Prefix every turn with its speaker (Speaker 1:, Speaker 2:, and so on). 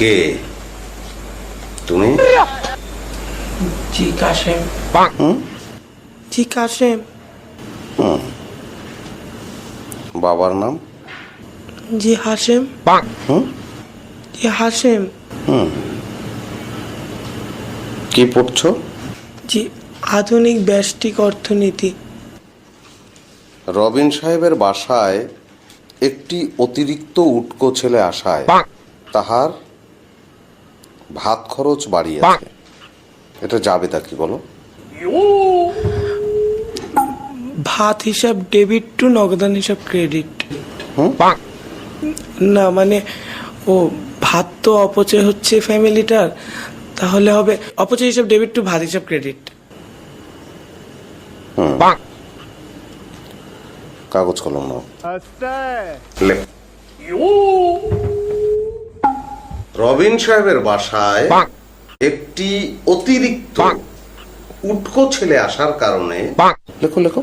Speaker 1: কে? তুমি?
Speaker 2: জি কাশেম
Speaker 1: হুম?
Speaker 2: জি কাশেম
Speaker 1: বাবার নাম?
Speaker 2: জি হাসেম
Speaker 1: হুম?
Speaker 2: জি হাসেম
Speaker 1: কি পড়ছো?
Speaker 2: জি আধুনিক ব্যষ্টিক অর্থনীতি।
Speaker 1: রবিন সাহেবের বাসায় একটি অতিরিক্ত উটকো ছেলে আসায়। তাহার ভাত খরচ বাড়িয়েছে এটা যাবে তা কি বলো।
Speaker 2: ভাত হিসাব ডেবিট টু নগদান হিসাব ক্রেডিট
Speaker 1: হুম?
Speaker 2: না মানে ও ভাত তো অপচয় হচ্ছে ফ্যামিলিটার তাহলে হবে অপচয় হিসাব ডেবিট টু ভাত হিসাব ক্রেডিট
Speaker 1: কাগজ কলম নাও। লেখ। রবিন সাহেবের বাসায় একটি অতিরিক্ত উটকো ছেলে আসার কারণে লেখো লেখো